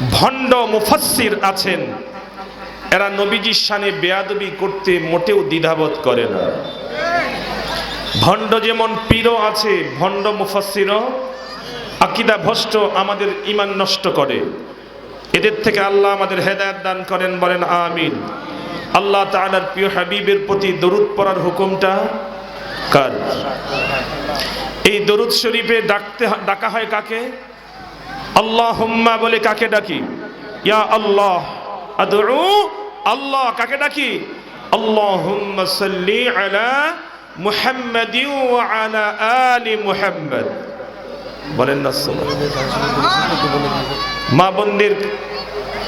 ভণ্ড মুফাসসির আছেন। এরা নবীজির শানে বেয়াদবি করতে মোটেও দ্বিধাবোধ করে না। ভণ্ড যেমন পীরও আছে, ভণ্ড মুফাসসিরও আকিদা ভষ্ট আমাদের ইমান নষ্ট করে। এদের থেকে আল্লাহ আমাদের হেদায়ত দান করেন, বলেন আমিন। আল্লাহ তাআলার প্রিয় হাবিবের প্রতি দরুদ পড়ার হুকুমটা কার? এই দরুদ শরীফে ডাকতে ডাকা হয় কাকে? আল্লাহ হুম্মা বলে কাকে ডাকি? ইয়া আল্লাহ আদরু আল্লাহ কাকে ডাকি? আল্লাহুম্মা সাল্লি আলা মুহাম্মাদি ওয়া আলা আলি মুহাম্মাদ। বলেন না মা বন্দির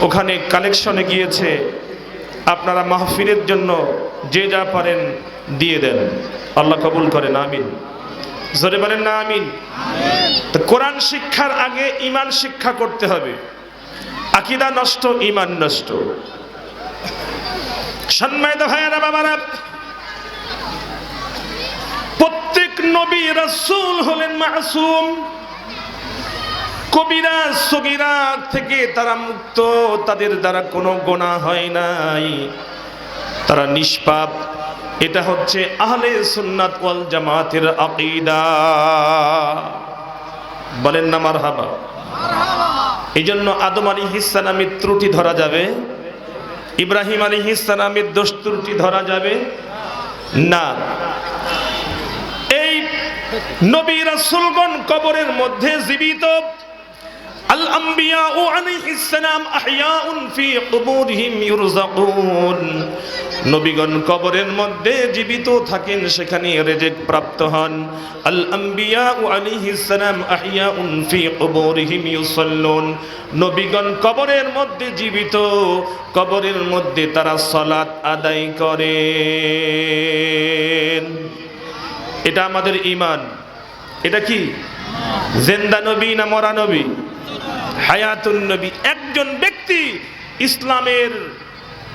ওখানে কালেকশনে গিয়েছে। আপনারা মাহফিলের জন্য যে যা পারেন দিয়ে দেন। আল্লাহ কবুল করেন, আমিন। জোরে বলেন না, আমিন। তো কোরআন শিক্ষার আগে ইমান শিক্ষা করতে হবে। আকিদা নষ্ট ইমান নষ্ট। সম্মানিত ভাইয়ারা, বাবারা, প্রত্যেক নবী রাসূল হলেন মাসুম। কবিরা, সগিরা থেকে তারা মুক্ত। তাদের দ্বারা কোনো গোনা হয় নাই। তারা নিষ্পাপ। এটা হচ্ছে আহলে সুন্নাত ওয়াল জামাতের আকিদা। বলেন না, মারহাবা। এই জন্য আদম আলী হিসালামের ত্রুটি ধরা যাবে, ইব্রাহিম আলী হিসালামের দোষ ত্রুটি ধরা যাবে না। এই নবী রাসূলগণ কবরের মধ্যে জীবিত, আল আম্বিয়া ও আলাইহিস সালাম আহইয়াউন ফি কুবুরহিম ইউরযাকুন নবীগণ কবরের মধ্যে জীবিত থাকেন, সেখানে রেজেক প্রাপ্ত হন। আল আম্বিয়া ও আলাইহিস সালাম আহইয়াউন ফি কুবুরহিম ইউসাল্লুন। নবীগণ কবরের মধ্যে জীবিত, কবরের মধ্যে তারা সালাত আদায় করেন। এটা আমাদের ইমান এটা কি? জেন্দা নবী না মরা নবী? হায়াতুন নবী। একজন ব্যক্তি ইসলামের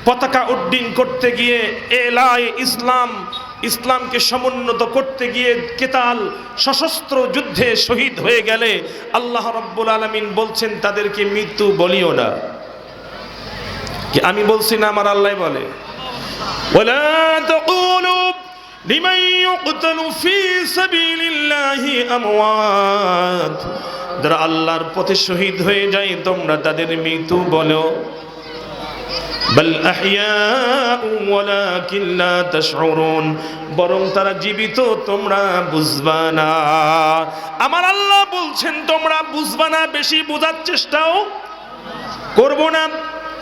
পতাকা উড্ডীন করতে গিয়ে এলায় ইসলাম ইসলামকে সমুন্নত করতে গিয়ে কেতাল সশস্ত্র যুদ্ধে শহীদ হয়ে গেলে আল্লাহ রব্বুল আলমিন বলছেন তাদেরকে মৃত্যু বলিও না কি আমি বলছি না আমার আল্লাহ বলে ولا تقولوا لمن يقتل في سبيل الله أموات যারা আল্লাহর পথে শহীদ হয়ে যায় তোমরা তাদের মৃত্যু বলো বল বরং তারা জীবিত, তোমরা বুঝবা না। আমার আল্লাহ বলছেন, তোমরা বুঝবা না, বেশি বোঝার চেষ্টাও করব না।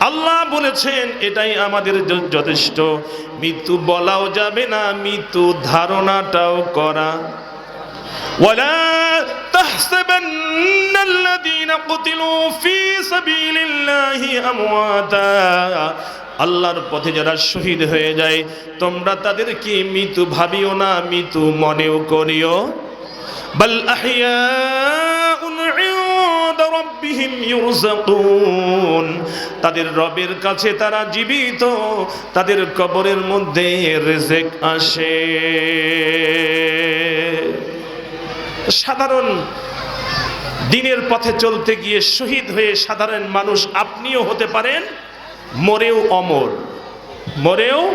আল্লাহ বলেছেন, এটাই আমাদের যথেষ্ট। মৃত্যু বলাও যাবে না, মৃত্যু ধারণাটাও করা ولا تحسبن الذين قتلوا في سبيل الله أمواتا আল্লাহর পথে যারা শহীদ হয়ে যায় তোমরা তাদেরকে মৃত্যু ভাবিও না মৃত্যু মনেও করিও بل أحياء عند ربهم يرزقون তাদের রবের কাছে তারা জীবিত তাদের কবরের মধ্যে রেজেক আসে সাধারণ দিনের পথে চলতে গিয়ে শহীদ হয়ে সাধারণ মানুষ আপনিও হতে পারেন, মরেও অমর। মরেও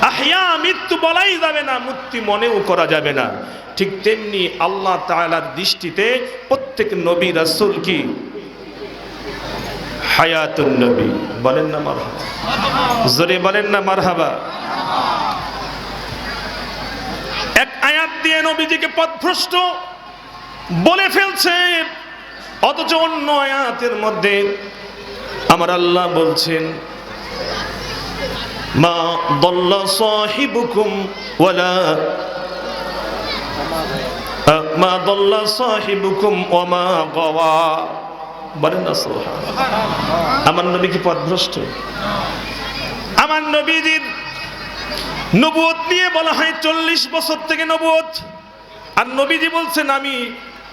আহিয়া মৃত্যু বলাই যাবে না, মুক্তি মনেও করা যাবে না। ঠিক তেমনি আল্লাহ তাআলার দৃষ্টিতে প্রত্যেক নবী রাসূল কি? হায়াতুন নবী। বলেন না মারহাবা। জোরে বলেন না মারহাবা। এক আয়াত দিয়ে নবীজিকে পথভ্রষ্ট বলে ফেলছে, অথচ অন্য আয়াতের মধ্যে আমার আল্লাহ বলছেন, মা দল্লা সাহিবুকুম ওয়ালা মা দল্লা সাহিবুকুম ওমা গাওয়া। বলেন না। আমার নবী কি পথভ্রষ্ট? আমার নবীজির নবুয়ত নিয়ে বলা হয় চল্লিশ বছর থেকে নবুয়ত আর নবীজি বলছেন, আমি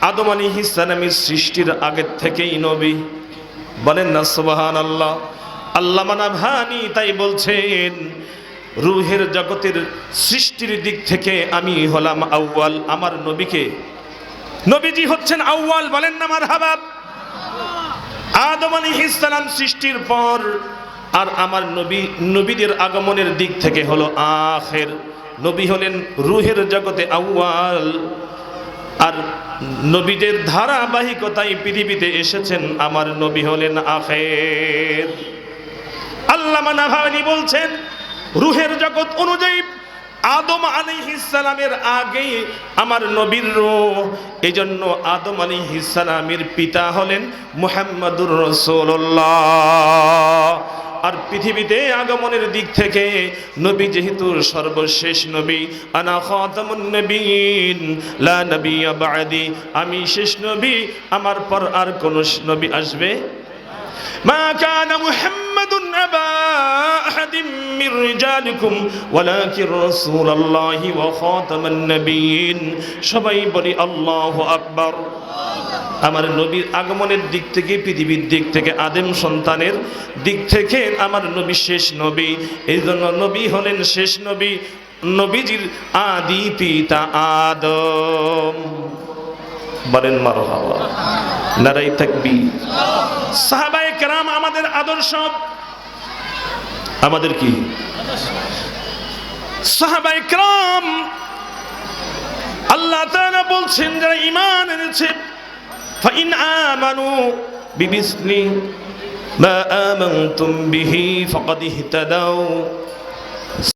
আদম আলী হিসালামের সৃষ্টির আগের থেকেই নবী। বলেন না সুবাহান আল্লাহ আল্লাহ মানা ভানি তাই বলছেন, রুহের জগতের সৃষ্টির দিক থেকে আমি হলাম আউয়াল, আমার নবীকে। নবীজি হচ্ছেন আউয়াল, বলেন না আমার হাবাব আদম আলাইহিসসালাম সৃষ্টির পর আর আমার নবী, নবীদের আগমনের দিক থেকে হলো আখের। নবী হলেন রুহের জগতে আউয়াল। আর নবীদের ধারাবাহিকতায় পৃথিবীতে এসেছেন আমার নবী হলেন আখের। আল্লামা বলছেন, রুহের জগৎ অনুযায়ী আদম আলাইহিসসালামের আগে আমার নবীর এই জন্য আদম আলাইহিসসালামের পিতা হলেন মুহাম্মাদুর রাসূলুল্লাহ। আর পৃথিবীতে আগমনের দিক থেকে নবী যেহেতু সর্বশেষ নবী আনা খাতামুন নবীন লা নবিয়্যা বাদি আমি শেষ নবী আমার পর আর কোন নবী আসবে ما كان محمد أبا أحد من رجالكم ولكن رسول الله وخاتم النبيين সবাই বলি আল্লাহু আকবার আমার নবীর আগমনের দিক থেকে, পৃথিবীর দিক থেকে, আদেম সন্তানের দিক থেকে আমার নবী শেষ নবী। এই জন্য নবী হলেন শেষ নবী, নবীজির আদি পিতা আদম। বলেন মারো হাওয়া নারাই থাকবি সাহাবাই কেরাম আমাদের আদর্শ। আমাদের কি? সাহাবায়ে কেরাম আল্লাহ তাআলা বলছেন, যারা ঈমান এনেছে فإن آمنوا بمثل ما آمنتم به فقد اهتدوا.